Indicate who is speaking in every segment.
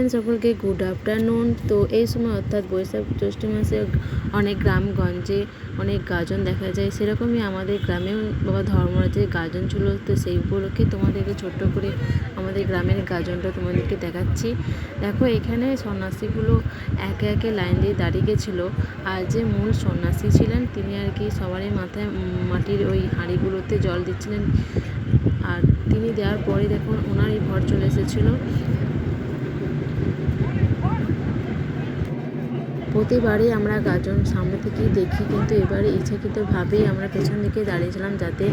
Speaker 1: Friend সকলকে good afternoon. তো এই সময় অর্থাৎ বৈশাখ জ্যৈষ্ঠ মাসে অনেক গ্রামগঞ্জে অনেক গাজন দেখা যায়। সেরকমই আমাদের গ্রামেও বাবা ধর্মরাজের গাজন ছিল। তো সেই উপলক্ষে তোমাদেরকে ছোট্ট করে আমাদের গ্রামের গাজনটা তোমাদেরকে দেখাচ্ছি। দেখো, এখানে সন্ন্যাসীগুলো একে একে লাইন দিয়ে দাঁড়িয়ে গেছিল। আর যে মূল সন্ন্যাসী ছিলেন, তিনি আর কি সবারই মাথায় মাটির ওই হাঁড়িগুলোতে জল দিচ্ছিলেন। আর তিনি দেওয়ার পরে দেখুন, ওনারই ঘর চলে এসেছিল। প্রতিবারই আমরা গাজন সামনে থেকেই দেখি, কিন্তু এবারে ইচ্ছাকৃতভাবেই আমরা পেছন দিকে দাঁড়িয়েছিলাম যাতে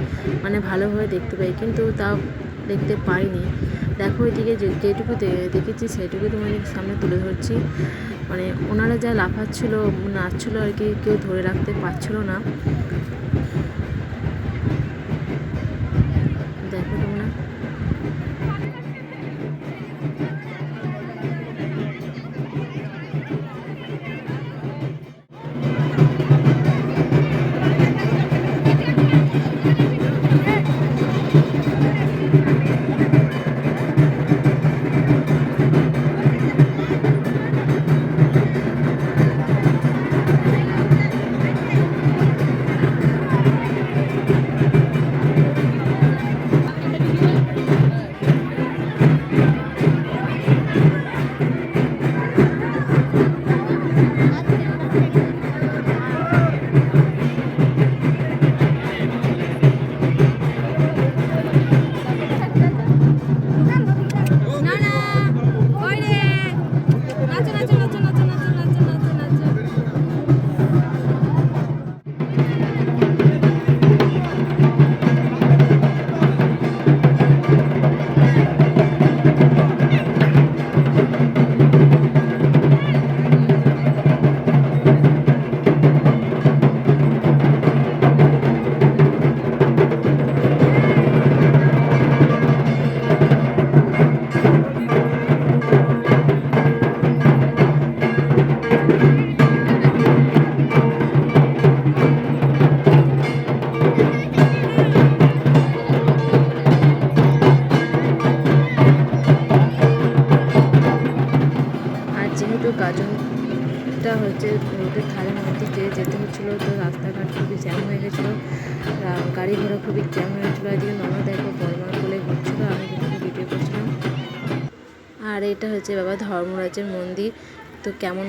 Speaker 1: মানে ভালোভাবে দেখতে পাই, কিন্তু তাও দেখতে পাইনি। দেখো এদিকে যেটুকু দেখেছি সেটুকু তোমাদের সামনে তুলে ধরছি। মানে ওনারা যা লাফাচ্ছিল, নাচছিল আর কি, কেউ ধরে রাখতে পারছিল না। গাজনটা হচ্ছে রোডের ধারে মধ্যে দিয়ে যেতে হচ্ছিল, তো রাস্তাঘাট খুবই জ্যাম হয়ে গেছিল। গাড়ি ঘোড়া খুবই জ্যাম হয়ে গেছিল। এদিকে ননদ দেখো বর্মার বলে ঘুরছিলো আমি কিন্তু ভিডিও করছিলাম। আর এটা হচ্ছে বাবা ধর্মরাজের মন্দির, তো কেমন